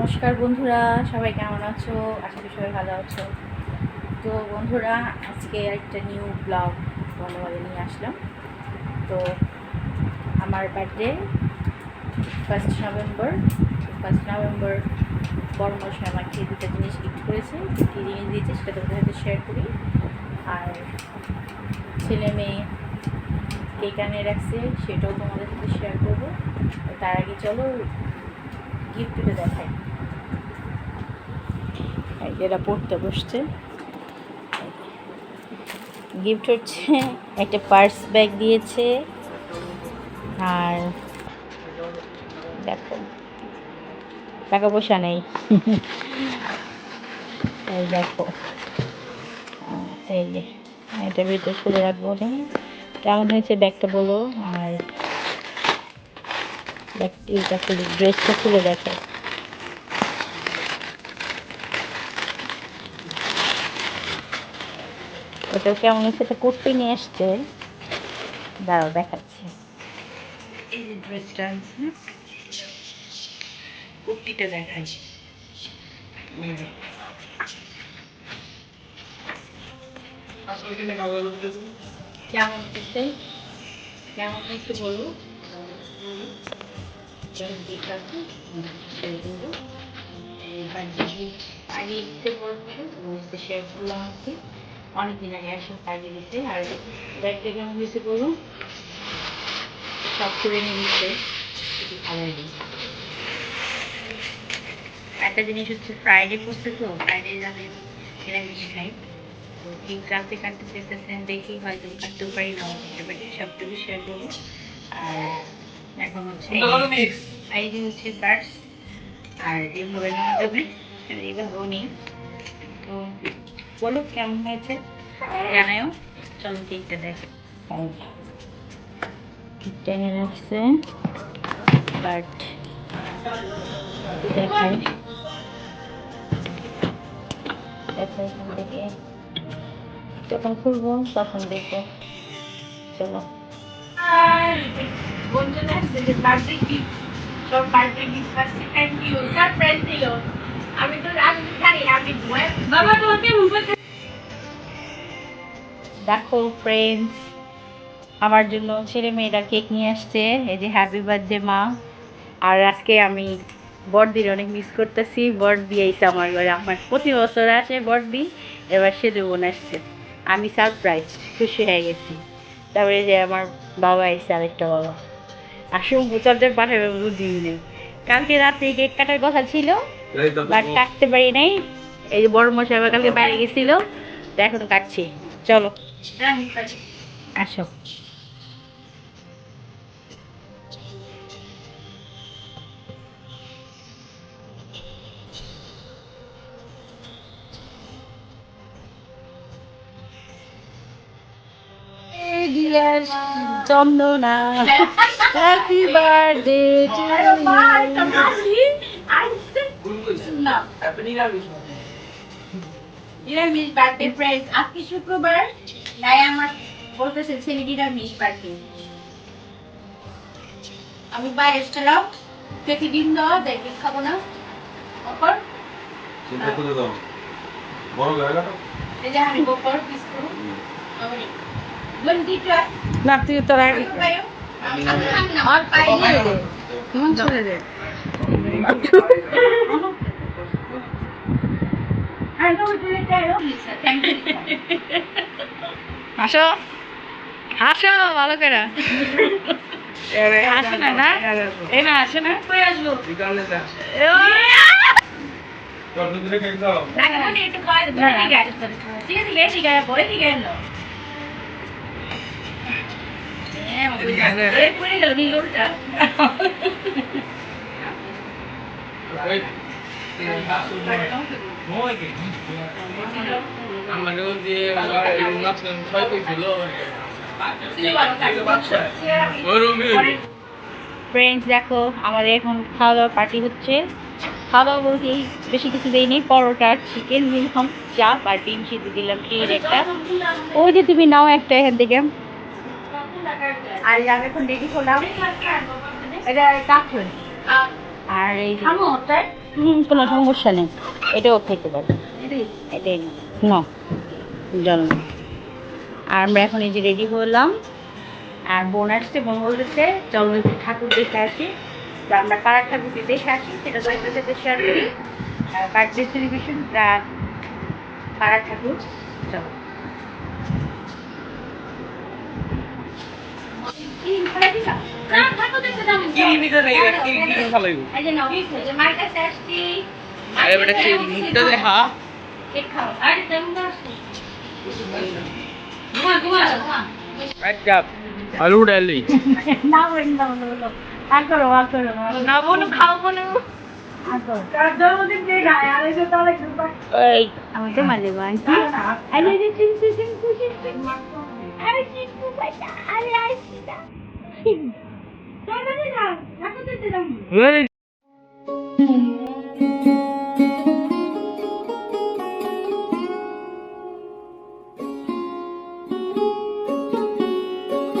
নমস্কার বন্ধুরা, সবাই কেমন আছো? আশা করি সবাই ভালো আছো। তো বন্ধুরা, আজকে একটা নিউ ব্লগ বন্ধুবান্ধব নিয়ে আসলাম। তো আমার birthday first November first November বড় মশাই আমাকে দুটো জিনিস গিফট করেছে। কী জিনিস দিয়েছে সেটা তোমাদের সাথে শেয়ার করি। আর ছেলে মেয়ে কে কানে রাখছে, সেটাও তোমাদের সাথে শেয়ার করব। তার আগে চলো গিফটটা দেখাই। এরা পড়তে বসছে। গিফট হচ্ছে, একটা পার্স ব্যাগ দিয়েছে। আর দেখো, টাকা পয়সা নেই। এই দেখো, এই যে, এটা ভিতরে খুলে রাখব নে কেমন হয়েছে ব্যাগটা বলো, আর ব্যাগ এটা খুলে ড্রেসটা খুলে দেখো ওটা কেমন হচ্ছে কুর্তি নিয়ে এসছে। দাঁড়াও দেখাচ্ছি। এই যে ড্রেসটা আছে কুর্তিটা দেখাই। কেমন হচ্ছে কেমন একটু বলো আগে ইচ্ছে করবে শেয়ার করলাম আর কি অনেকদিন আগে আসলে কাজে দিতে আর ব্যাগটা কেমন হয়েছে বলুন? সব করে নিয়ে নিচ্ছে। একটু ভালো দিয়েছে একটা জিনিস হচ্ছে ফ্রাইডে করছে তো ফ্রাইডে যাবে। নিরামিষ খাই তো এই রাতে কাটতে চেয়েছেন দেখি হয়তো কাটতেও পারি না সবটুকু শেয়ার করব। আর এখন হচ্ছে এই যে হচ্ছে কার্ডস আর এইভাবে নেওয়া যাবে। এইভাবেও নিই। বলো কেমন হয়েছে? জানাও চলো কেকটা দেখো। টেনে রাখছে বাট দেখাই দেখো এখান থেকে। যখন খুলবো তখন দেখব। চলো। আমি তো আমি জানি আমি বাবা তোমাকে মুখে দেখো ফ্রেন্ডস আমার জন্য ছেলে মেয়েরা কেক নিয়ে আসছে। এই যে হ্যাপি বার্থডে মা। আর আজকে আমি বড়দির অনেক মিস করতেছি। বড়দি আইসে আমার ঘরে। আমার প্রতি বছর আসে বড়দি এবার সে বোন আসছে। আমি সারপ্রাইজ খুশি হয়ে গেছি। তারপরে যে আমার বাবা এসে আরেকটা বাবা। আসুন বুচারদের পাঠাবে নেই কালকে রাত্রে কেক কাটার কথা ছিল বাট কাটতে পারি নাই। এই যে বড় মশাই আবার কালকে বাইরে গেছিল তো এখন কাটছি। চলো। আসো। চন্দনা হ্যাপি বার্থডে টু নিরামিষ বার্থডে ফ্রেন্ড আজকে শুক্রবার তাই আমার বলতেছে ছেলে নিরামিষ বার্থডে আমি বাইরে ছিলাম কেটে ডিম দেওয়া দেয় খাব না। অপর? চিন্তা করে দাও। বড় জায়গাটা? এই যে আমি বপর বিস্কুট আমি বন্দিটা না তুই তোরা আর পাইনি। কেমন চলে রে আর নো দিটাও থ্যাংক ইউ আসো। আসো, ভালো করে। আসে না না? এই না, আসে না? কই আসব ঠিক আছে আমারও যে ছয় কইছিল ফ্রেন্ডস দেখো আমাদের এখন খাওয়া দাওয়া পার্টি হচ্ছে। খাওয়া দাওয়া বলতে বেশি কিছু দেয়নি পরোটা চিকেন দিলাম চা আর ডিম সিদ্ধ দিলাম খেয়ে একটা। ওই যে তুমি নাও একটা এখান থেকে। আর আমি এখন রেডি এটা আর এই হুম, কোনো সমস্যা নেই। এটাও খেতে পারো এটাই? না। জল আর আমরা এখন এই যে রেডি হলাম। আর বোন আসছে বোন বলতেছে চলো একটু ঠাকুর দেখে আসি। তো আমরা কারার ঠাকুরটি দেখে আসি সেটা তোমাদের সাথে শেয়ার করি। বার্থডে সেলিব্রেশন কারার ঠাকুর? চলো। আলু ডালি না করো আর করো না বোন খাও বোন আর করো এই আমি তো মালে বাই আরে রে চিন চিন চিন চিন আরে চিন বাচ্চা আরে আইসি না চল